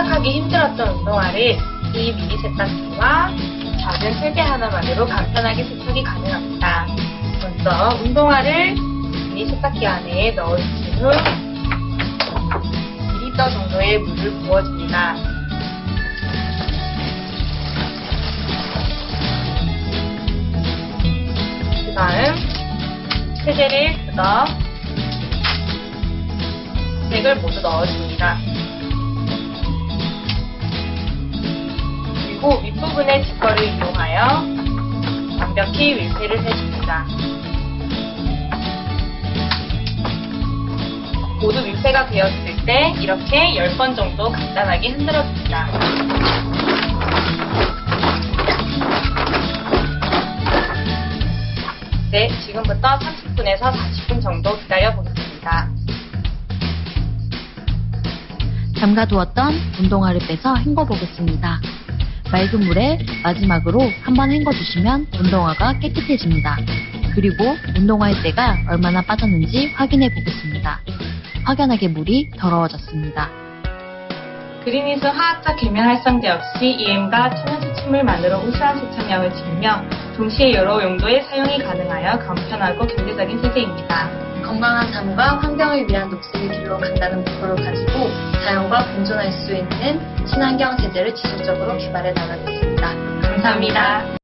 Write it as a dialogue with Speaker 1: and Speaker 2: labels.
Speaker 1: 세탁하기 힘들었던 운동화를 이 미니 세탁기와 작은 세제 하나만으로 간편하게 세탁이 가능합니다. 먼저 운동화를 미니 세탁기 안에 넣어주신 후 2리터 정도의 물을 부어줍니다. 그 다음 세제를 뜯어 색을 모두 넣어줍니다. 그리고 윗부분의 지퍼를 이용하여 완벽히 밀폐를 해줍니다. 모두 밀폐가 되었을 때 이렇게 10번 정도 간단하게 흔들어줍니다. 네, 지금부터 30분에서 40분 정도 기다려 보겠습니다.
Speaker 2: 잠가두었던 운동화를 빼서 헹궈보겠습니다. 맑은 물에 마지막으로 한 번 헹궈주시면 운동화가 깨끗해집니다. 그리고 운동화의 때가 얼마나 빠졌는지 확인해 보겠습니다. 확연하게 물이 더러워졌습니다.
Speaker 1: 그린이스 화학적 계면 활성제 역시 EM과 천연 수침물만으로 우수한 세척력을 지니며 동시에 여러 용도의 사용이 가능하여 간편하고 경제적인 세제입니다.
Speaker 3: 건강한 삶과 환경을 위한 녹색의 길로 간다는 목표를 가지고 자연과 공존할 수 있는 친환경 세제를 지속적으로 개발해 나가겠습니다.
Speaker 1: 감사합니다.